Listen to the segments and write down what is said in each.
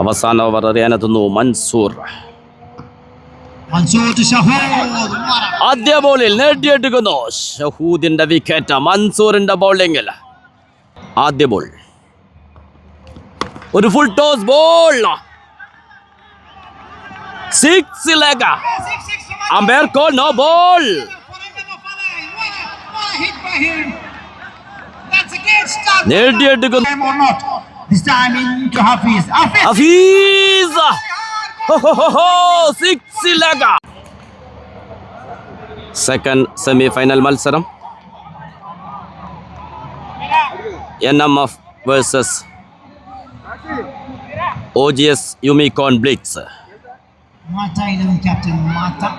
അവസാന ഓവർ അറിയാനെത്തുന്നു മൻസൂർ. ആദ്യ ബോളിൽ നേടിയെടുക്കുന്നു. ഷഹൂദിന്റെ വിക്കറ്റ് മൻസൂറിന്റെ ബൗളിംഗിൽ ആദ്യ ബോൾ ഒരു ഫുൾ ടോസ് ബോൾ സിക്സിലേക്ക് അമ്പയർ കോൾ നോ ബോൾ. നേടിയെടുക്കുന്നു. This time into Hafiz. Hafiz. Hafiz laga! Second semi final മത്സരം N M F versus O G S യുമിക്കോൺ blitz Mata 11 captain Mata.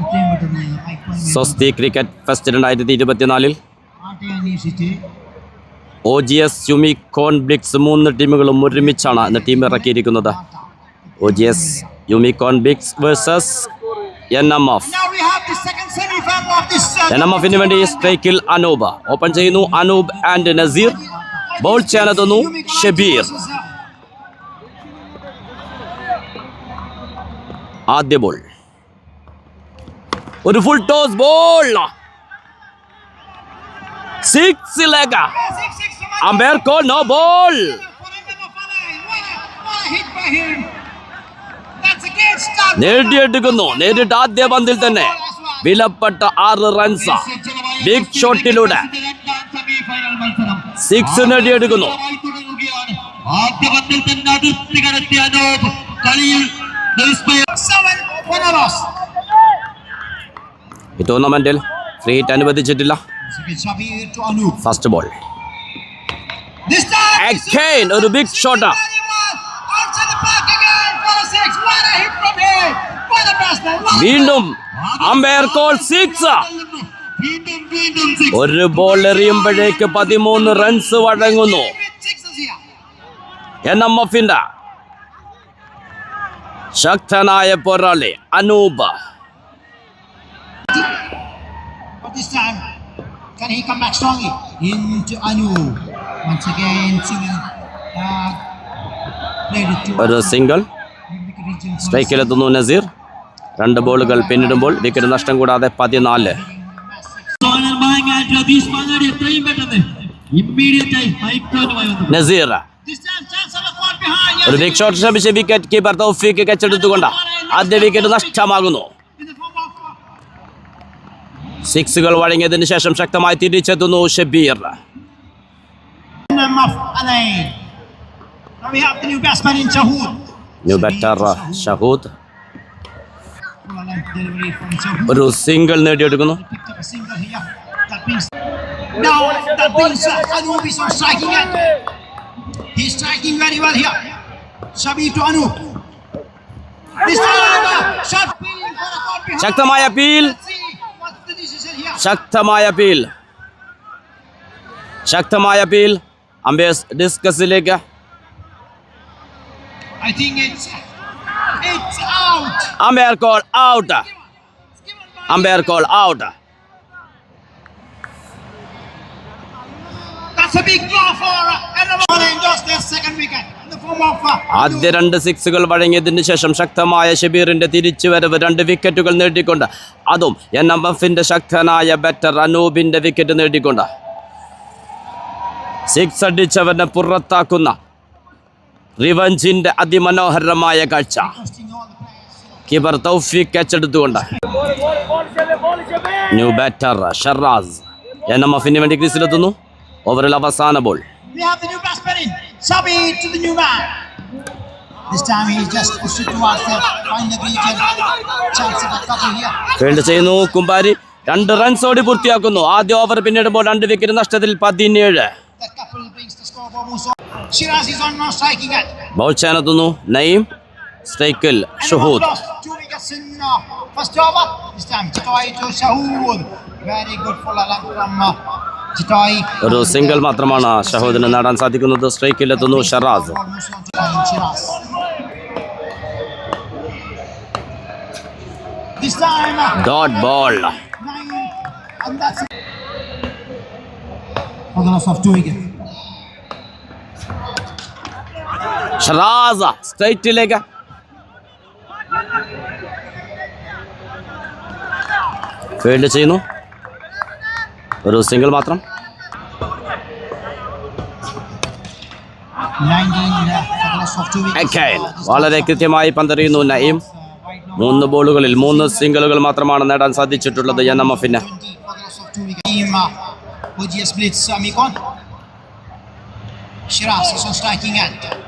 ഇത്രയും പെട്ടെന്ന് ഐക്കോൺ സ്വസ്തി cricket fest രണ്ടായിരത്തി ഇരുപത്തിനാലിൽ O G S സ്യുമി കോൺ ബിക്സ് മൂന്ന് ടീമുകളും ഒരുമിച്ചാണ് ഇന്ന് ടീം ഇറക്കിയിരിക്കുന്നത്. ഒ ജി എസ് യുമി കോൺ ബിക്സ് versus N M F N M എഫിന് വേണ്ടി സ്ട്രൈക്കിൽ അനൂപ്. ഓപ്പൺ ചെയ്യുന്നു അനൂപ് ആൻഡ് നസീർ. ബോൾ ചെയ്യാനെത്തുന്നു ഷബീർ. ആദ്യ ബോൾ ഒരു ഫുൾ ടോസ് ബോൾ സിക്സിലേക്ക് അമ്പയർ കോൾ നോ ബോൾ നേടിയെടുക്കുന്നു. നേരിട്ട് ആദ്യ പന്തിൽ തന്നെ. വിലപ്പെട്ട ആറ് റൺസ് ബിഗ് ഷോട്ടിലൂടെ സിക്സ് നേടിയെടുക്കുന്നു. ആദ്യ പന്തിൽ തന്നെ അതിർത്തി കടത്തിയ അനൂപ്. കളിയിൽ വിസ്മയം ഈ ടൂർണമെന്റിൽ ഫ്രീ ഹിറ്റ് അനുവദിച്ചിട്ടില്ല. ഫസ്റ്റ് ബോൾ Again, ഒരു big shot. വീണ്ടും അമ്പയർ കോൾ സിക്സ്. ഒരു ബോൾ എറിയുമ്പോഴേക്ക് പതിമൂന്ന് റൺസ് വഴങ്ങുന്നു. എൻ എം എഫിന്റെ ശക്തനായ പോരാളി Anoop. Can he come back strongly? Into Anu. Once again. Uh, to ഒരു സിംഗിൾ സ്ട്രൈക്കിലെത്തുന്നു നസീർ. രണ്ട് ബോളുകൾ പിന്നിടുമ്പോൾ വിക്കറ്റ് നഷ്ടം കൂടാതെ പതിനാല്. നസീർ. ഒരു ബിഗ് ഷോട്ട് ശ്രമിച്ച് വിക്കറ്റ് കീപ്പർ തൗഫീക്ക് കച്ചെടുത്തുകൊണ്ട് ആദ്യ വിക്കറ്റ് നഷ്ടമാകുന്നു. സിക്സുകൾ വഴങ്ങിയതിനു ശേഷം ശക്തമായി തിരിച്ചെത്തുന്നു Shabeer. Nam Alain. Now we have the new batsman in Shahood. New batter Shahood. ഒരു സിംഗിൾ നേടിയെടുക്കുന്നു. Now that uh, Anoop is on striking end. He's striking very well here. Shabir to Anoop. Uh. ശക്തമായ appeal. ശക്തമായ appeal ശക്തമായ appeal umpires ഡിസ്കസിലേക്ക്. Umpire call out umpire call out ആദ്യ രണ്ട് സിക്സുകൾ വഴങ്ങിയതിന് ശേഷം ശക്തമായ ഷബീറിന്റെ തിരിച്ചുവരവ് രണ്ട് വിക്കറ്റുകൾ നേടിക്കൊണ്ട് അതും എൻ എം എഫിന്റെ ശക്തനായ ബെറ്റർ അനൂപിന്റെ വിക്കറ്റ് നേടിക്കൊണ്ട്. സിക്സ് അടിച്ചവനെ പുറത്താക്കുന്ന റിവഞ്ചിന്റെ അതിമനോഹരമായ കാഴ്ച. Keeper Thoufeeq കച്ചെടുത്തുകൊണ്ട് new batter Shiraz. N M എഫിന് വേണ്ടി ക്രീസിലെത്തുന്നു. ഓവറിൽ അവസാന ബോൾ. ഫീൽഡ് ചെയ്യുന്നു കുമ്പാരി. രണ്ട് റൺസ് ഓടി പൂർത്തിയാക്കുന്നു. ആദ്യ ഓവർ പിന്നിടുമ്പോൾ രണ്ട് വിക്കറ്റ് നഷ്ടത്തിൽ പതിനേഴ്. ബൗൾ ചെയ്യാനെത്തുന്നു to സ്ട്രൈക്കിൽ Shuhood uh, good full along from uh, Chitoi. ഒരു സിംഗിൾ മാത്രമാണ് ഷഹൂദിന് നേടാൻ സാധിക്കുന്നത് സ്ട്രൈക്കിൽ എത്തുന്നു Sharaz uh, dot ball. For the loss of two wickets. Sharaz. സ്ട്രൈറ്റിലേക്ക്. Field ചെയ്യുന്നു. ഒരു സിംഗിൾ മാത്രം. വളരെ കൃത്യമായി പന്തറിയുന്നു നയം മൂന്ന് ബോളുകളിൽ മൂന്ന് സിംഗിളുകൾ മാത്രമാണ് നേടാൻ സാധിച്ചിട്ടുള്ളത് എൻ എം എഫിന്. സ്പ്ലിറ്റ് സമീകോൺ ഷിറാസ് സ്ട്രൈക്കിംഗ് ആൻഡ്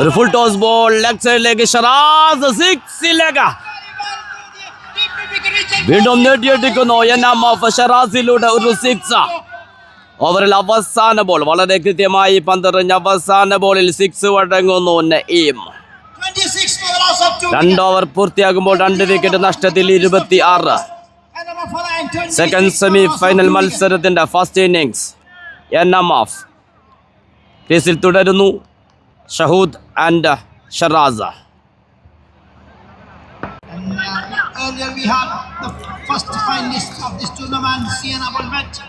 ഒരു ഫുൾ ടോസ് ബോൾ ലെഗ് സൈഡിലേക്ക് ഷറാസ് സിക്സിലേക്ക് വീണ്ടും നേടിയെടുക്കുന്നു എൻ എം എഫ് ഷറാസിലൂടെ ഒരു സിക്സ് ഓവറിൽ അവസാന ബോൾ വളരെ കൃത്യമായി പന്തെറിഞ്ഞ അവസാന ബോളിൽ six വഴങ്ങുന്നു Naeem 26 for the loss of two രണ്ട്. ഓവർ പൂർത്തിയാകുമ്പോൾ രണ്ട് വിക്കറ്റ് നഷ്ടത്തിൽ ഇരുപത്തി ആറ് And number four line, 26 second semi final. മത്സരത്തിന്റെ first innings N M F ക്രീസിൽ തുടരുന്നു. Shuhood and Shiraz uh.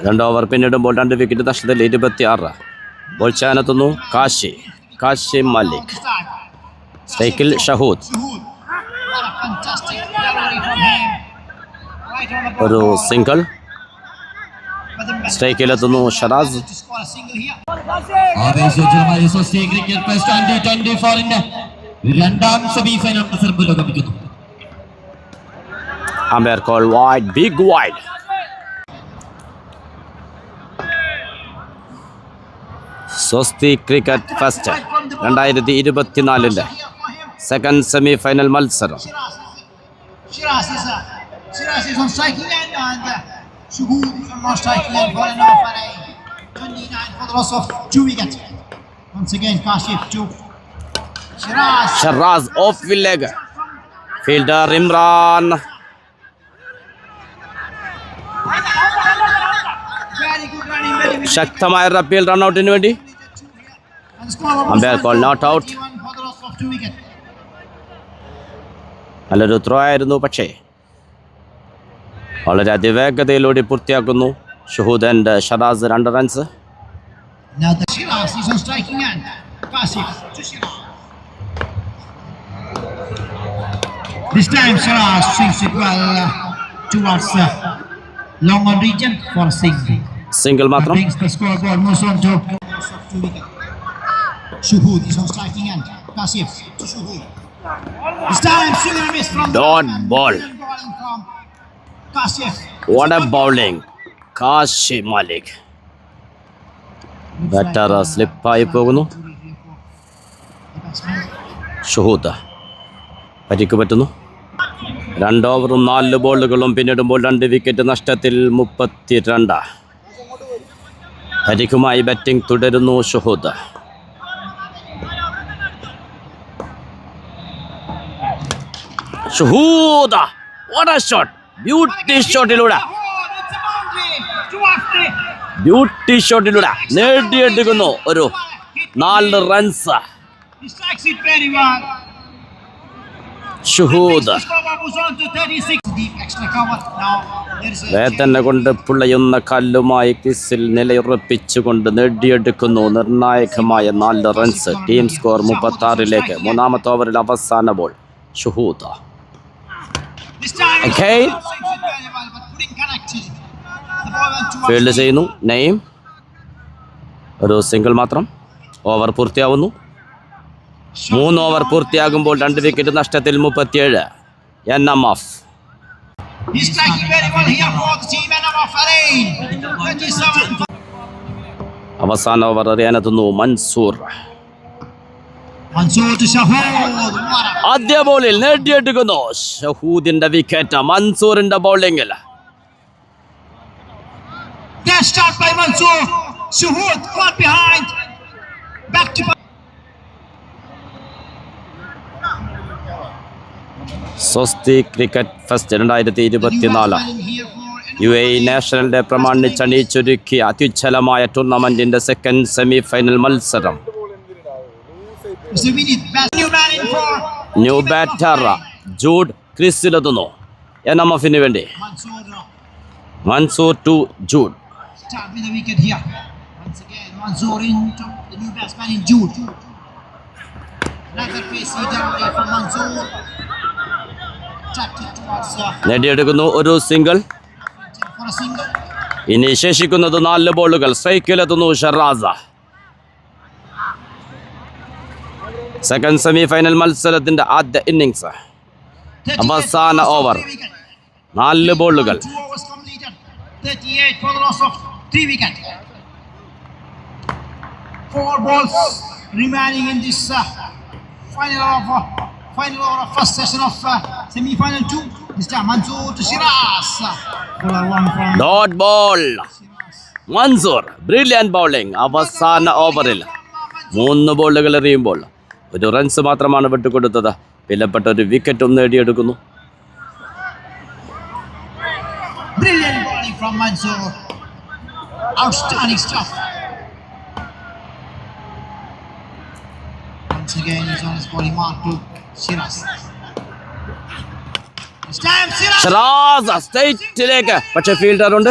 രണ്ട് ഓവർ പിന്നിടുമ്പോൾ രണ്ട് വിക്കറ്റ് നഷ്ടത്തിൽ ഇരുപത്തി ആറ് ബോൾ ചാനെത്തുന്നു കാശി കാശി മലിക് time, സ്ട്രൈക്കിൽ ഷഹൂദ് ഒരു. സിംഗിൾ സ്ട്രൈക്കിലെത്തുന്നു ഷറാസ് ആവേശോജ്വലമായ സ്വസ്തി ക്രിക്കറ്റ് ഫെസ്റ്റ് ട്വന്റി ട്വന്റി ഫോറിന്റെ രണ്ടാം സെമി ഫൈനൽ മത്സരം പുരോഗമിക്കുന്നു. Umpire call wide big wide Swasthi cricket fest രണ്ടായിരത്തി ഇരുപത്തിനാലിന്റെ സെക്കൻഡ് സെമി ഫൈനൽ മത്സരം. Shiraz is, Shiraz is, Shiraz is on striking end and Shuhood on striking end for another for a 29 of two wickets. Once again, Kashif to Shiraz. Shiraz off the leg. Fielder Imran. ശക്തമായ appeal റൺഔട്ടിന് വേണ്ടി And the score was Umpire not out. 21 for the loss of two wickets. നല്ലൊരു throw ആയിരുന്നു പക്ഷേ വളരെ അതിവേഗതയിലൂടെ പൂർത്തിയാക്കുന്നു Shuhood and Sharas രണ്ട് runs Now the Shiraz is on striking end. Passive to Shiraz. This time Shiraz swings it well uh, towards uh, long on region for single. Single match. Brings the scoreboard moves on to Shuhud is on striking end. Passive to Shuhud. This time Shiraz miss from Don ball. From what a bowling. Kashi Malik. Batter സ്ലിപ്പായി പോകുന്നു ഷുഹൂദ് പരിക്ക് പറ്റുന്നു രണ്ട് ഓവറും നാല് ബോളുകളും പിന്നിടുമ്പോൾ രണ്ട് wicket നഷ്ടത്തിൽ മുപ്പത്തി രണ്ട് പരിക്കുമായി ബാറ്റിംഗ് തുടരുന്നു ഷുഹൂദ് ഷുഹൂദ് ഷോട്ട് ബ്യൂട്ടി ഷോട്ടിലൂടെ It's a boundary towards the beauty ഷോട്ടിലൂടെ നേടിയെടുക്കുന്നു ഒരു നാല് runs. Shuhood The scoreboard moves on to 36. Deep extra cover. Now there is a വേദന കൊണ്ട് പുളയുന്ന കല്ലുമായി ക്രിസിൽ നിലയുറപ്പിച്ചുകൊണ്ട് നേടിയെടുക്കുന്നു നിർണായകമായ നാല് റൺസ് ടീം സ്കോർ മുപ്പത്തി ആറിലേക്ക് മൂന്നാമത്തെ ഓവറിൽ അവസാന ബോൾ ഷുഹൂദ് Okay. ഫീൽഡ് ചെയ്യുന്നു. നെയ്ം ഒരു സിംഗിൾ മാത്രം. ഓവർ പൂർത്തിയാവുന്നു. മൂന്ന് ഓവർ പൂർത്തിയാകുമ്പോൾ രണ്ട് വിക്കറ്റ് നഷ്ടത്തിൽ മുപ്പത്തിയേഴ്. N M F He's striking very well here for the team and number Farein. 27. അവസാന ഓവർ അറിയാനെത്തുന്നു മൻസൂർ. ആദ്യ ബോളിൽ നേടിയെടുക്കുന്നു. ഷഹൂദിന്റെ വിക്കറ്റ് മൻസൂറിന്റെ ബൗളിംഗിൽ start by Mansour. Suhoud caught behind. Back to Swasthi cricket fest രണ്ടായിരത്തി ഇരുപത്തിനാല് യു എ നാഷണൽ ഡേ പ്രമാണിച്ച് പ്രമാണിച്ചണിയിച്ചൊരുക്കിയ അത്യുജ്വലമായ ടൂർണമെന്റിന്റെ സെക്കൻഡ് സെമി ഫൈനൽ മത്സരം ന്യൂ ബാറ്റർ ജൂഡ് ക്രിസിലെത്തുന്നു എഫിന് വേണ്ടി. Mansoor to Jude Start with the wicket here. Once again, Mansoor in top, the new batsman in Jude. Another pace from Mansoor. Tapped it towards uh, നേടിയെടുക്കുന്നു ഒരു single for a single. ഇനി ശേഷിക്കുന്നത് നാല് ബോളുകൾ സ്ട്രൈക്കിലെത്തുന്നു ഷർറാസ സെക്കൻഡ് സെമി ഫൈനൽ മത്സരത്തിന്റെ ആദ്യ innings 38 അവസാന for wicket. നാല് ബോളുകൾ Two overs completed. 38 for the loss of three wicket. Four balls remaining in this uh, final of uh, final over first session of uh, semi-final two. This time Mansoor to Shiraz. Bowler one from dot ball Mansoor brilliant bowling അവസാന ഓവറിൽ മൂന്ന് ബോളുകൾ എറിയുമ്പോൾ ഒരു runs മാത്രമാണ് വിട്ടുകൊടുത്തത് വിലപ്പെട്ട ഒരു വിക്കറ്റും നേടിയെടുക്കുന്നു brilliant bowling from Mansoor. Outstanding stuff. Once again, he's on his body. Mark to Shiraz. Sharas സ്റ്റേറ്റിലേക്ക് പക്ഷെ ഫീൽഡർ ഉണ്ട്.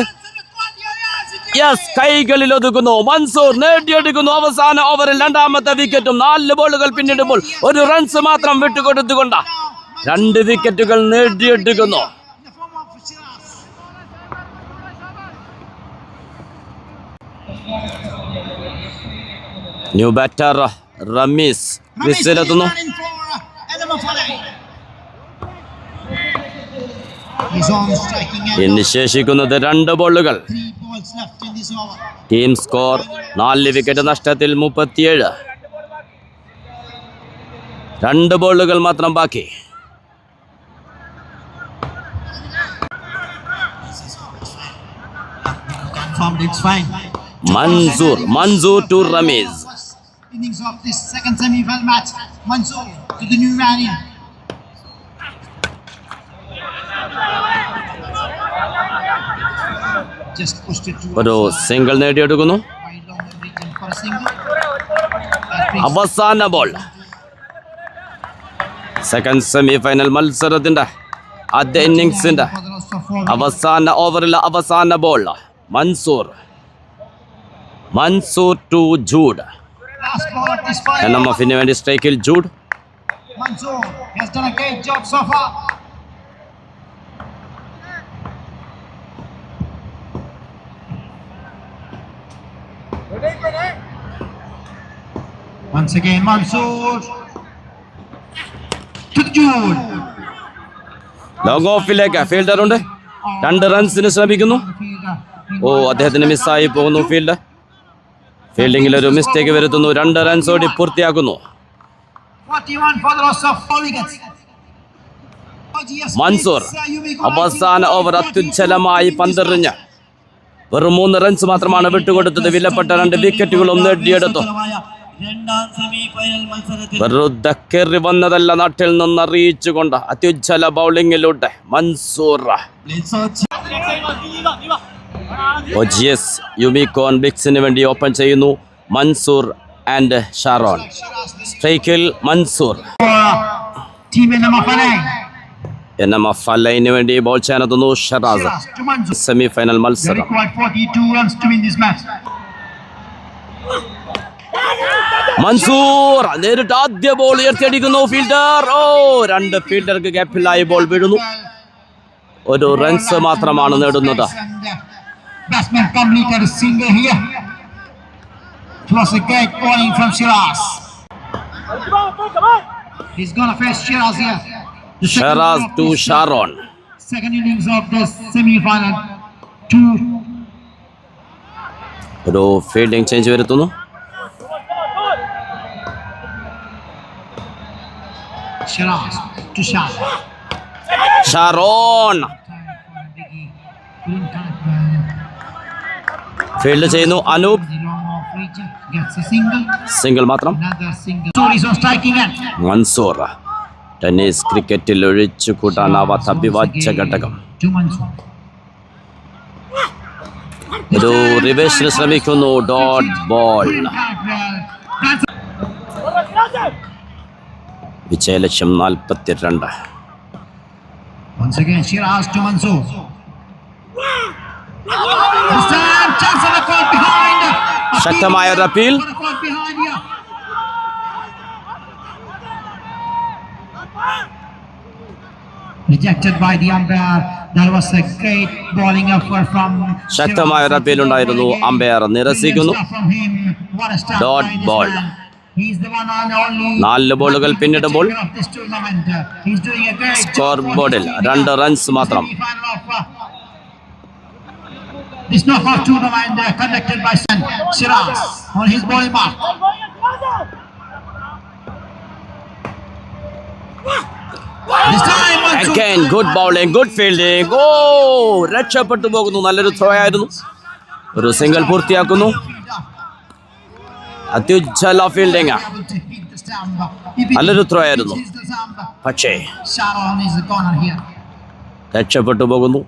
യെസ് കൈകളിൽ ഒതുക്കുന്നു. മൻസൂർ നേടിയെടുക്കുന്നു. അവസാന ഓവറിൽ രണ്ടാമത്തെ വിക്കറ്റും നാല് ബോളുകൾ പിന്നിടുമ്പോൾ ഒരു റൺസ് മാത്രം വിട്ടുകൊടുത്തുകൊണ്ട് രണ്ട് വിക്കറ്റുകൾ നേടിയെടുക്കുന്നു In the form of Shiraz. New batter Rameez ക്രിസിലെത്തുന്നു. ഇനി ശേഷിക്കുന്നത് രണ്ട് ബോളുകൾ. ടീം സ്കോർ നാല് വിക്കറ്റ് നഷ്ടത്തിൽ മുപ്പത്തിയേഴ്. രണ്ട് ബോളുകൾ മാത്രം ബാക്കി. It's fine. Mansoor Mansoor to Rameez innings of this second semi-final match. Mansoor to the new man in. Just pushed it to ഒരു uh, സിംഗിൾ നേടിയെടുക്കുന്നു അവസാന ബോൾ സെക്കൻഡ് സെമി ഫൈനൽ മത്സരത്തിന്റെ ആദ്യ ഇന്നിങ്സിന്റെ. അവസാന ഓവറിലെ അവസാന ball Mansoor Mansoor to Jude Last ball of this final. N M എഫിന് വേണ്ടി സ്ട്രൈക്കിൽ Jude. Once again, Mansoor to Jude. Long ഓഫിലേക്ക് fielder ഉണ്ട് രണ്ട് റൺസിന് ശ്രമിക്കുന്നു ഓ അദ്ദേഹത്തിന് മിസ്സായി പോകുന്നു ഫീൽഡ് ഫീൽഡിംഗിൽ ഒരു മിസ്റ്റേക്ക് വരുത്തുന്നു. രണ്ട് റൺസ് ഓടി പൂർത്തിയാക്കുന്നു. 41 for the loss of four wickets. Mansoor അവസാന ഓവർ അത്യുജ്ജലമായി പന്തെറിഞ്ഞ്. വെറും മൂന്ന് റൺസ് മാത്രമാണ് വിട്ടുകൊടുത്തത്. വിലപ്പെട്ട രണ്ട് വിക്കറ്റുകളും നേടിയെടുത്തു. രണ്ടാം സെമി മത്സരത്തിൽ വെറുതെ കയറി വന്നതല്ല നാട്ടിൽ നിന്ന് അറിയിച്ചുകൊണ്ട് അത്യുജ്ജല ബൗളിങ്ങിലൂടെ മൻസൂർ. ഒജിയസ് യുമിക്കോൺ ബിക്സിന് വേണ്ടി ഓപ്പൺ ചെയ്യുന്നു മൻസൂർ ആൻഡ് ഷാറോൺ സ്ട്രൈക്കിൽ Mansoor. Team in number five. N M F align വേണ്ടി ബോൾ ചെയ്യാനെത്തുന്നു ഷറാസ്. സെമി ഫൈനൽ മത്സരം. required 42 runs to win this match. മൻസൂർ നേരിട്ട് ആദ്യ ബോൾ ഉയർത്തിയടിക്കുന്നു ഫീൽഡർ ഓ രണ്ട് ഫീൽഡർക്ക് ഗ്യാപ്പിലായി ബോൾ വീഴുന്നു. ഒരു റൺസ് മാത്രമാണ് നേടുന്നത്. batsman completed a single here. It was a great bowling from Shiraz. He's gonna face Shiraz here. The second Shiraz of to this, uh, Sharon Second innings of the semi-final. Two. ഒരു fielding change വരുത്തുന്നു Shiraz to Shah. Sharon Couldn't connect well. Field ചെയ്യുന്നു Anoop. Single മാത്രം Mansoor tennis ക്രിക്കറ്റിൽ ഒഴിച്ചു കൂട്ടാനാവാത്ത അഭിവാച്യ ഘടകം. ഒരു റിവേഴ്സിന് ശ്രമിക്കുന്നു dot ball വിജയലക്ഷ്യം നാൽപ്പത്തിരണ്ട് Once again, Shiraz to Mansoor. ശക്തമായ ഒരു അപ്പീൽ. ശക്തമായ ഒരു അപ്പീൽ ഉണ്ടായിരുന്നു. അമ്പയർ നിരസിക്കുന്നു. ഡോട്ട് ബോൾ നാല് ബോളുകൾ പിന്നിടുമ്പോൾ സ്കോർ ബോർഡിൽ രണ്ട് റൺസ് മാത്രം. Semi-final for two This knockout tournament uh, conducted by San Shiraz on his body mark. Again, good bowling, good fielding. Oh, red fielding ഓ രക്ഷപ്പെട്ടു പോകുന്നു നല്ലൊരു ത്രോ ആയിരുന്നു ഒരു സിംഗിൾ പൂർത്തിയാക്കുന്നു A fielding Able to hit the stump. If it നല്ലൊരു throw ആയിരുന്നു hits the stump, പക്ഷേ Sharon is the corner here. രക്ഷപ്പെട്ടു പോകുന്നു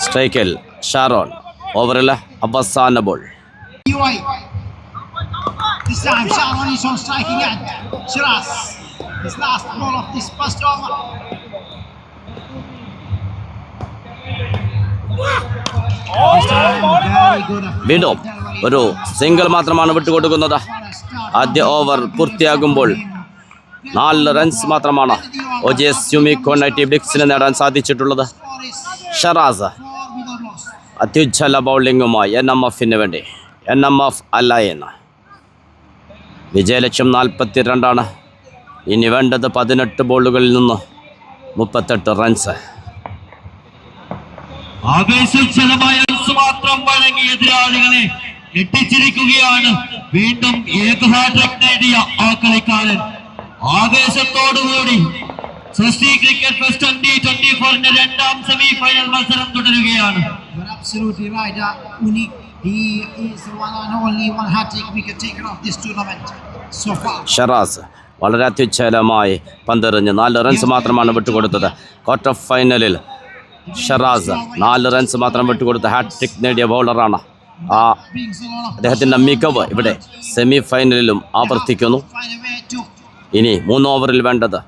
സ്ട്രൈക്കിൽ ഷാറോൺ ഓവറിലെ അവസാന ball UI. This time Sharon is on striking end. Shiraz. His last ball of this first over. This time very good. വീണ്ടും ഒരു സിംഗിൾ മാത്രമാണ് വിട്ടുകൊടുക്കുന്നത് ആദ്യ ഓവർ പൂർത്തിയാകുമ്പോൾ നാല് റൺസ് മാത്രമാണ് ഒജെ ഐ ടി ബ്ലിക്സിന് നേടാൻ സാധിച്ചിട്ടുള്ളത് ഷറാസ് അത്യുജ്വല ബൗളിംഗുമായി എൻ എം എഫിന് വേണ്ടി. എൻ എം എഫ് അലയൻ വിജയലക്ഷ്യം നാൽപ്പത്തി ഇനി വേണ്ടത് പതിനെട്ട് ബോളുകളിൽ നിന്ന് മുപ്പത്തെട്ട് റൺസ് ആവേശജലമായ മാത്രം വഴങ്ങി എതിരാളികളെ ഞെട്ടിച്ചിരിക്കുകയാണ്. വീണ്ടും ഏക ഹാട്രിക് നേടിയ ആ കളിക്കാരൻ ആവേശത്തോടുകൂടി സൃഷ്ടി ക്രിക്കറ്റ് ഫെസ്റ്റ് ട്വന്റി ട്വന്റി ഫോറിന്റെ രണ്ടാം സെമി ഫൈനൽ മത്സരം തുടരുകയാണ്. You're absolutely right, uh, Unique. He is the one and only one hat-trick we wicket take of this tournament so far. Sharaz. വളരെ അത്യുച്ഛലമായി പന്തെറിഞ്ഞ് നാല് റൺസ് മാത്രമാണ് വിട്ടുകൊടുത്തത് ക്വാർട്ടർ ഫൈനലിൽ ഷറാസ് നാല് റൺസ് മാത്രം വിട്ടുകൊടുത്ത് ഹാട്രിക് നേടിയ ബൗളറാണ് ആ അദ്ദേഹത്തിന്റെ മികവ് ഇവിടെ സെമി ഫൈനലിലും ആവർത്തിക്കുന്നു ഇനി മൂന്ന് ഓവറിൽ വേണ്ടത്.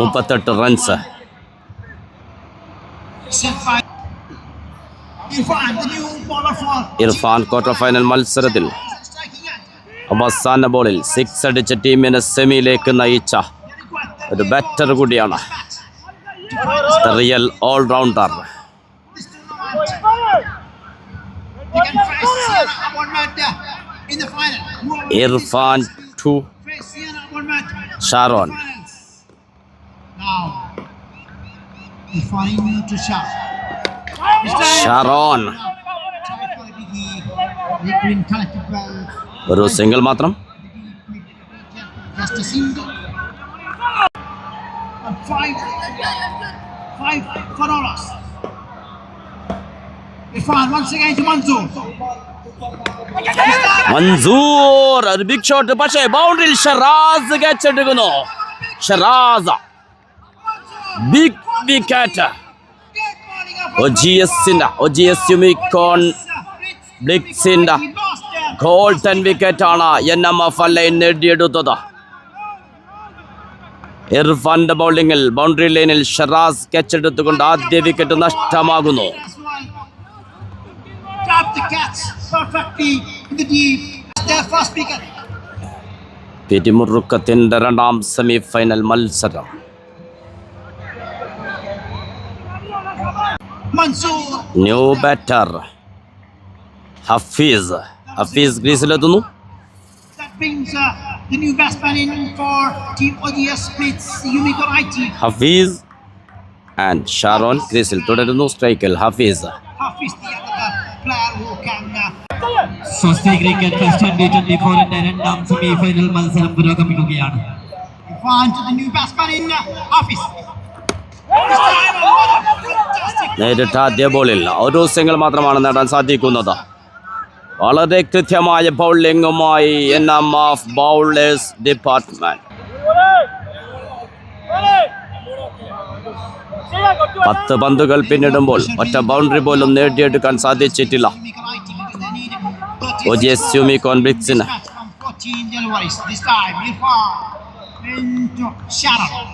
മുപ്പത്തെട്ട് റൺസ് ഇർഫാൻ ക്വാർട്ടർ ഫൈനൽ മത്സരത്തിൽ. അവസാന ബോളിൽ സിക്സ് അടിച്ച ടീമിനെ സെമിയിലേക്ക് നയിച്ച. ഒരു ബാറ്റർ കൂടിയാണ് real allrounder Irfan to Finals. Now, Irfan in to Shah. This time, Sharon try for the biggie. The green connected well. ഒരു സിംഗിൾ മാത്രം Just a single. And five. Five for Olas. Irfan once again to Mansoor. Mansoor ഒരു big shot പക്ഷേ ബൗണ്ടറിയിൽ Sharas catch എടുക്കുന്നു Sharas big wicket O G എസിന്റെ O G S യുമിക്കോൺ ബ്ലിക്സിന്റെ golden wicket ആണ് N M F ലൈൻ നേടിയെടുത്തത് ഇർഫാന്റെ ബൗളിംഗിൽ ബൗണ്ടറി ലൈനിൽ ഷറാസ് ക്യാച്ച് എടുത്തുകൊണ്ട് ആദ്യ വിക്കറ്റ് നഷ്ടമാകുന്നു. പിരിമുറുക്കത്തിന്റെ രണ്ടാം സെമി ഫൈനൽ മത്സരം ന്യൂ ബാറ്റർ ഹഫീസ് ഹഫീസ് ക്രീസിലെത്തുന്നു that brings uh, the new batsman in for Team ODS splits Yumiko IT. Hafiz and Sharon ക്രീസിൽ തുടരുന്നു സ്ട്രൈക്കിൽ Hafiz Hafiz. The other player who can uh, Swasthi cricket fest twenty twenty ഫോറിന്റെ രണ്ടാം semi final മത്സരം പുരോഗമിക്കുകയാണ് നേരിട്ട ആദ്യ ബോളിൽ ഒരു സിംഗിൾ മാത്രമാണ് നേടാൻ സാധിക്കുന്നത്. വളരെ കൃത്യമായ ബൗളിംഗുമായി N M F bowlers department. പത്ത് പന്തുകൾ പിന്നിടുമ്പോൾ ഒറ്റ ബൗണ്ടറി പോലും നേടിയെടുക്കാൻ സാധിച്ചിട്ടില്ല. ഒ ജി എസ് യുമി കോൺബ്ലിക്സിന് From 14 Januaris. This time, Irfan into Sharon.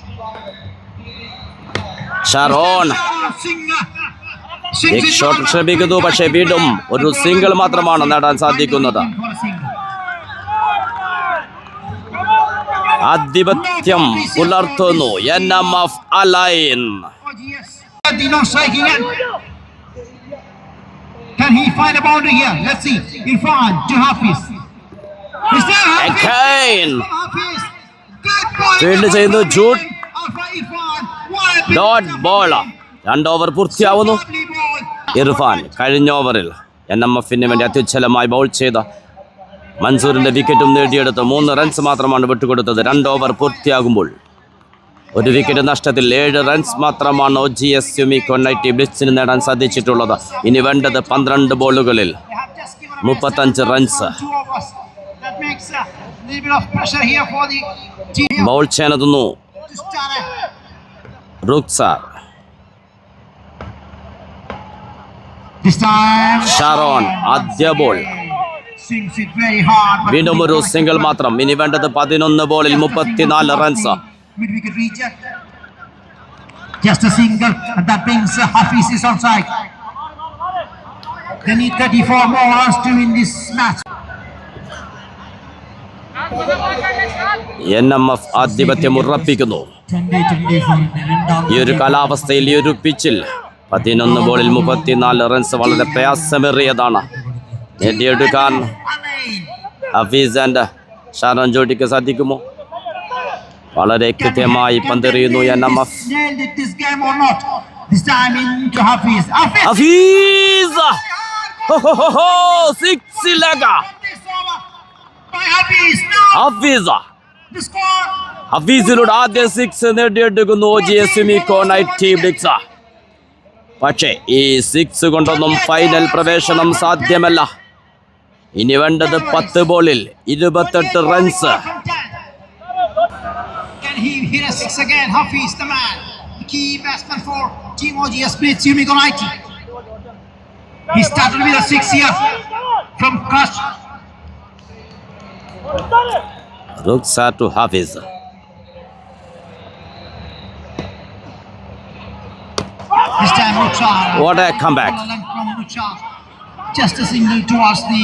Sharon big shot ശ്രമിക്കുന്നു പക്ഷേ വീണ്ടും ഒരു സിംഗിൾ മാത്രമാണ് നേടാൻ സാധിക്കുന്നത്. ആധിപത്യം പുലർത്തുന്നു. എൻ എം എഫ് അലൈൻ ചെയ്യുന്നു. ജൂട്ട് ഡോട്ട് ബോള രണ്ട് ഓവർ പൂർത്തിയാവുന്നു. ഇർഫാൻ കഴിഞ്ഞ ഓവറിൽ എൻ എം എഫിന് വേണ്ടി അത്യുച്ഛലമായി ബൗൾ ചെയ്ത മൻസൂറിന്റെ വിക്കറ്റും നേടിയെടുത്ത് മൂന്ന് റൺസ് മാത്രമാണ് വിട്ടുകൊടുത്തത്. രണ്ട് ഓവർ പൂർത്തിയാകുമ്പോൾ ഒരു വിക്കറ്റ് നഷ്ടത്തിൽ ഏഴ് റൺസ് മാത്രമാണ് ഒ ജി എസ് യുമി കൊണ്ണൈറ്റി ബ്ലിറ്റ്സിന് നേടാൻ സാധിച്ചിട്ടുള്ളത്. ഇനി വേണ്ടത് പന്ത്രണ്ട് ബോളുകളിൽ മുപ്പത്തഞ്ച് റൺസ് ബൗൾ ചെയ്യാനെത്തുന്നു time, ഷാറോൺ ആദ്യ ബോൾ വീണ്ടും ഒരു സിംഗിൾ മാത്രം ഇനി വേണ്ടത് പതിനൊന്ന് ബോളിൽ മുപ്പത്തിനാല് runs. Just a single, and that brings uh, Hafiz is on side. They need 34 more runs to win this match. N M F ആധിപത്യം ഉറപ്പിക്കുന്നു ഈ ഒരു കാലാവസ്ഥയിൽ ഈ ഒരു പിച്ചിൽ പതിനൊന്ന് ബോളിൽ മുപ്പത്തിനാല് റൺസ് വളരെ പ്രയാസമേറിയതാണ്. നേടിയെടുക്കാൻ ഹഫീസ് ആൻഡ് ഷാരോൺ ജോഡിക്ക് സാധിക്കുമോ? വളരെ കൃത്യമായി പന്തെറിയുന്നു N M F. Hafiz. Hafiz ഹഫീസിലൂടെ ആദ്യ സിക്സ് നേടിയെടുക്കുന്നു പക്ഷേ ഈ സിക്സ് കൊണ്ടൊന്നും ഫൈനൽ പ്രവേശനം സാധ്യമല്ല. ഇനി വേണ്ടത് പത്ത് ബോളിൽ ഇരുപത്തെട്ട് runs He started with a six here from Crush to Hafiz This time Ruchar. What a comeback. Just a single towards the.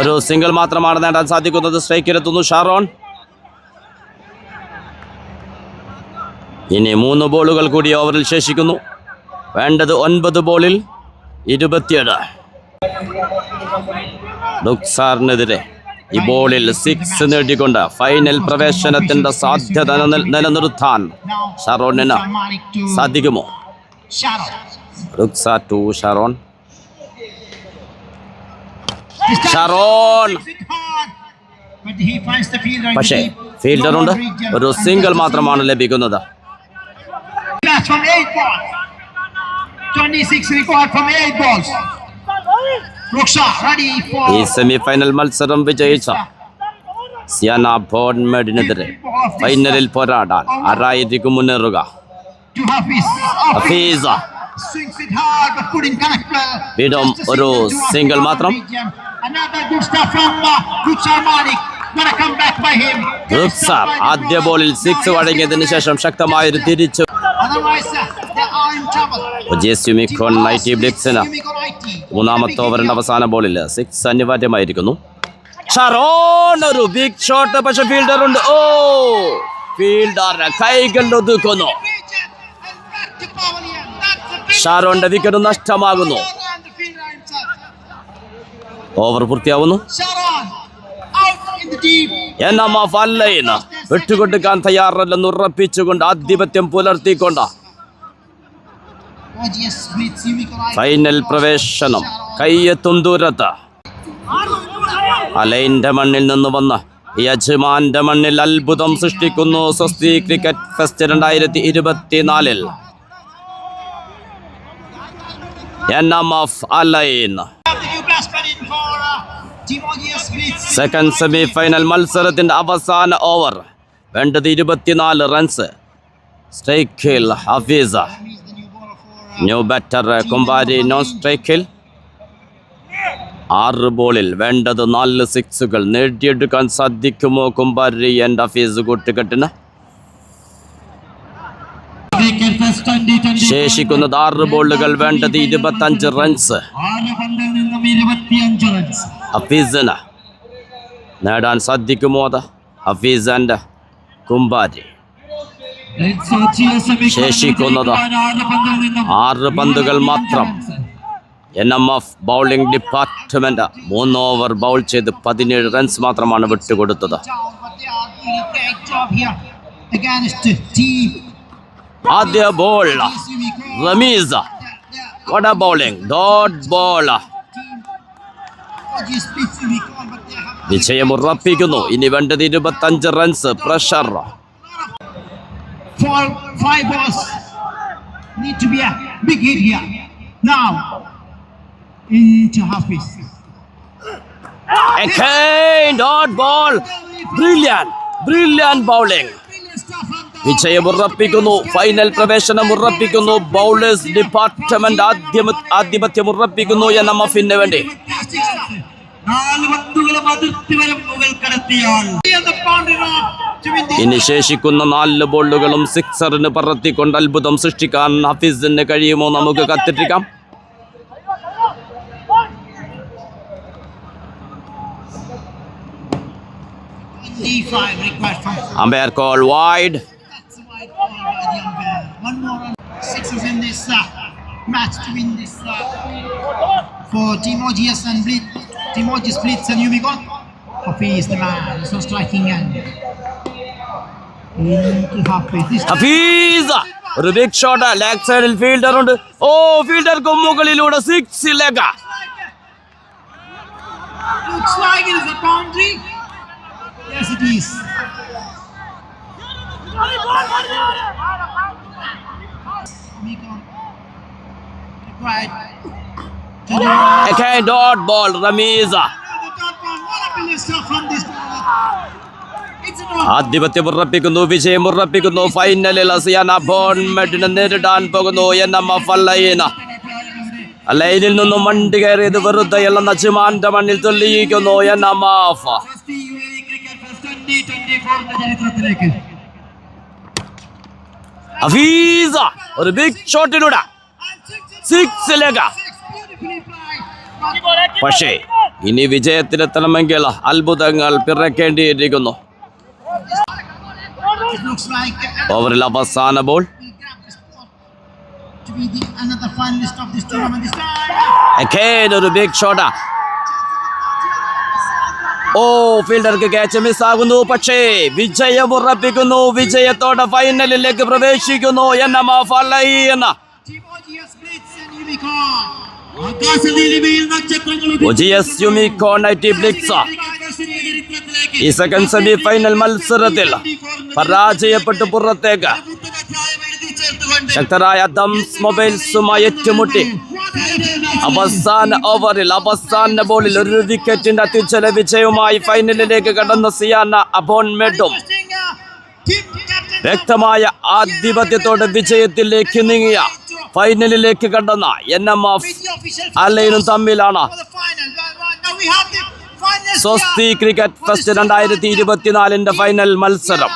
ഒരു സിംഗിൾ മാത്രമാണ് നേടാൻ സാധിക്കുന്നത്. സ്ട്രൈക്കിലെത്തുന്നു ഷാറോൺ. ഇനി മൂന്ന് ബോളുകൾ കൂടി ഓവറിൽ ശേഷിക്കുന്നു. വേണ്ടത് ഒൻപത് ബോളിൽ ഇരുപത്തിയേഴ്. റുക്സാറിനെതിരെ ഈ ബോളിൽ സിക്സ് നേടിക്കൊണ്ട് ഫൈനൽ പ്രവേശനത്തിന്റെ സാധ്യത നിലനിർത്താൻ ഷറോണിന് സാധിക്കുമോ? ഷറോൺ. ഷറോൺ! പക്ഷേ ഫീൽഡറുണ്ട് ഒരു സിംഗിൾ മാത്രമാണ് ലഭിക്കുന്നത്. Twenty six record from balls Ruksha ready for ഈ സെമി ഫൈനൽ മത്സരം വിജയിച്ച സിയാന ബോൺമെഡിനെതിരെ ഫൈനലിൽ പോരാടാൻ ആരായിരിക്കും മുന്നേറുക to Hafiz. Hafeez Swings it hard but couldn't connect well. വീണ്ടും Just a ഒരു single to single Hafiz മാത്രം. region. Another good stuff from uh, Ruksha ആദ്യ ബോളിൽ സിക്സ് വഴങ്ങിയതിനു ശേഷം ശക്തമായൊരു തിരിച്ചു. Uh, മൂന്നാമത്തെ ഓവറിന്റെ അവസാന ബോളിൽ സിക്സ് അനിവാര്യമായിരിക്കുന്നു. ഷറോൺ ഒരു ബിഗ് ഷോട്ട് പക്ഷെ ഫീൽഡർ ഉണ്ട്. ഓ ഫീൽഡർ കൈകൾ ഒതുക്കുന്നു. ഷാരോന്റെ വിക്കറ്റ് നഷ്ടമാകുന്നു. ഓവർ പൂർത്തിയാവുന്നു. Sharon out in the deep. N M F വിട്ടുകൊടുക്കാൻ തയ്യാറല്ലെന്ന് ഉറപ്പിച്ചുകൊണ്ട് ആധിപത്യം പുലർത്തിക്കൊണ്ട്. ഫൈനൽ പ്രവേശനം കയ്യെത്തും ദൂരത്ത് അലൈന്റെ മണ്ണിൽ നിന്ന് വന്ന് യജമാന്റെ മണ്ണിൽ അത്ഭുതം സൃഷ്ടിക്കുന്നു സ്വസ്തി ക്രിക്കറ്റ് ഫെസ്റ്റ് രണ്ടായിരത്തി ഇരുപത്തിനാലിൽ N M Alain second semi final മത്സരത്തിന്റെ അവസാന ഓവർ. വേണ്ടത് ഇരുപത്തിനാല് റൺസ് സ്ട്രൈക്കിൽ ഹഫീസ ന്യൂ ബാറ്റർ കുമ്പാരി നോൺ സ്ട്രൈക്കിൽ ആറ് ബോളിൽ വേണ്ടത് നാല് സിക്സുകൾ നേടിയെടുക്കാൻ സാധിക്കുമോ കുമ്പാരി ആൻഡ് ഹഫീസ് കൂട്ടുകെട്ടിന്? ശേഷിക്കുന്നത് ആറ് ബോളുകൾ വേണ്ടത് ഇരുപത്തഞ്ച് റൺസ് ഹഫീസിന് നേടാൻ സാധിക്കുമോ അത് ഹഫീസ് ആൻഡ് കുമ്പാരി ശേഷിക്കുന്നത് ആറ് പന്തുകൾ മാത്രം N M F bowling department മൂന്ന് ഓവർ ബൗൾ ചെയ്ത് പതിനേഴ് റൺസ് മാത്രമാണ് വിട്ടുകൊടുത്തത്. ആദ്യ ball. Rameesa vada bowling dot ball Timotheus Blitz, Sumiko, but they have വിജയം ഉറപ്പിക്കുന്നു ഇനി വേണ്ടത് ഇരുപത്തഞ്ച് റൺസ് പ്രഷർ വിജയം ഉറപ്പിക്കുന്നു ഫൈനൽ പ്രവേശനം ഉറപ്പിക്കുന്നു. ബൗളേഴ്സ് ഡിപ്പാർട്ട്മെന്റ് ആധിപത്യം ഉറപ്പിക്കുന്നു എൻ എം എഫിന് വേണ്ടി. ഇനി ശേഷിക്കുന്ന നാല് ബോളുകളും സിക്സറിന് പറത്തിക്കൊണ്ട് അത്ഭുതം സൃഷ്ടിക്കാൻ ഹഫീസിന് കഴിയുമോ നമുക്ക് കത്തിട്ടിരിക്കാം umpire call wide match to win this four team O G S Timotheus Blitz and Yumikon. Hafiz is the man. So striking end. Into Hafiz. This time Hafeez ഒരു ബിഗ് ഷോട്ട് ലെഗ് സൈഡിൽ fielder ഉണ്ട് ഓ ഫീൽഡർക്ക് മുകളിലൂടെ സിക്സിലേക്ക് looks like it is a boundary. Yes, it is. Yumikon required To kind dot ball a a dot. ആധിപത്യം ഉറപ്പിക്കുന്നു വിജയം ഉറപ്പിക്കുന്നു. ഫൈനലിൽ അസിയാന ബോൺമെഡിനെ നേരിടാൻ പോകുന്നു. എൻ എം എഫ് അല്ലൈന ലൈനിൽ നിന്നും വണ്ടി കയറിയത് വെറുതെയല്ല നജ്മാന്റെ മണ്ണിൽ തെളിയിക്കുന്നു എൻ എം എഫ്. ഹഫീസ ഒരു ബിഗ് ഷോട്ടിലൂടെ സിക്സിലേക്ക് പക്ഷേ ഇനി വിജയത്തിലെത്തണമെങ്കിൽ അത്ഭുതങ്ങൾ പിറക്കേണ്ടിയിരിക്കുന്നു. ഓവറിൽ അവസാന ബോൾ. ഒരു ബിഗ് ഷോട്ടാ ഓ ഫീൽഡർക്ക് ക്യാച്ച് മിസ്സാകുന്നു പക്ഷേ വിജയം ഉറപ്പിക്കുന്നു. വിജയത്തോടെ ഫൈനലിലേക്ക് പ്രവേശിക്കുന്നു. എൻ എം യുമിക്കോൺ ഐ ടി ബ്ലിക്സ് ഈ സെക്കൻഡ് സെമി ഫൈനൽ മത്സരത്തിൽ പരാജയപ്പെട്ട് പുറത്തേക്ക് ശക്തരായ ദംസ് മൊബൈൽസുമായി ഏറ്റുമുട്ടി അവസാന ഓവറിൽ അവസാന ബോളിൽ ഒരു വിക്കറ്റിന്റെ അത്യുജ്വല വിജയവുമായി ഫൈനലിലേക്ക് കടന്ന സിയാന അബോൺമെഡും. വ്യക്തമായ ആധിപത്യത്തോടെ വിജയത്തിലേക്ക് നീങ്ങിയ ഫൈനലിലേക്ക് കണ്ടെന്ന എൻ എം എഫ് അലൈനും തമ്മിലാണ്. സ്വസ്തി ക്രിക്കറ്റ് ഫെസ്റ്റ് രണ്ടായിരത്തി ഇരുപത്തിനാലിന്റെ ഫൈനൽ മത്സരം.